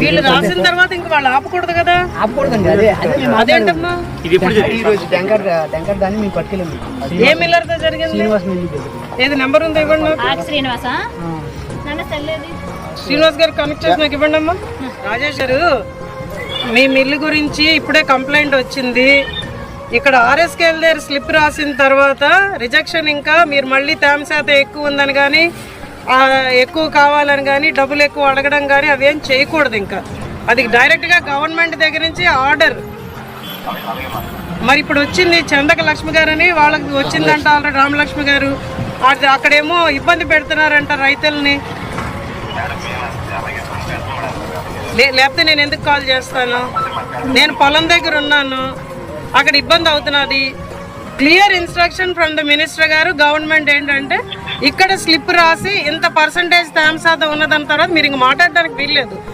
వీళ్ళు రాసిన తర్వాత ఇంక వాళ్ళు ఆపకూడదు కదా? ఆపకూడదండి అదే అదే మేము అదేంటమ్మా ఈ రోజు ట్యాంకర్ ట్యాంకర్ దాన్ని మేము పట్టుకెళ్ళాము ఏ మిల్లర్తో జరిగింది? శ్రీనివాస్ మిల్లి దగ్గర. ఏది నెంబర్ ఉంది ఇవ్వండి శ్రీనివాస? శ్రీనివాస్ గారు కనెక్ట్ చేసి నాకు ఇవ్వండి అమ్మా. రాజేష్ గారు మీ మిల్లు గురించి ఇప్పుడే కంప్లైంట్ వచ్చింది. ఇక్కడ ఆర్ఎస్కేఎల్ దగ్గర స్లిప్ రాసిన తర్వాత రిజెక్షన్ ఇంకా మీరు మళ్ళీ తేమ శాతం ఎక్కువ ఉందని కానీ ఎక్కువ కావాలని కానీ డబ్బులు ఎక్కువ అడగడం కానీ అవేం చేయకూడదు ఇంకా. అది డైరెక్ట్గా గవర్నమెంట్ దగ్గర నుంచి ఆర్డర్ మరి ఇప్పుడు వచ్చింది చందక లక్ష్మి గారని వాళ్ళకి వచ్చిందంట ఆల్రెడీ రామలక్ష్మి గారు. అది అక్కడేమో ఇబ్బంది పెడుతున్నారంట రైతుల్ని. లేకపోతే నేను ఎందుకు కాల్ చేస్తాను? నేను పొలం దగ్గర ఉన్నాను. అక్కడ ఇబ్బంది అవుతున్నది. Clear instruction from the minister గారు గవర్నమెంట్ ఏంటంటే ఇక్కడ స్లిప్ రాసి ఇంత పర్సంటేజ్ తేమ శాతం ఉన్నదాని తర్వాత మీరు ఇంక మాట్లాడడానికి వీల్లేదు.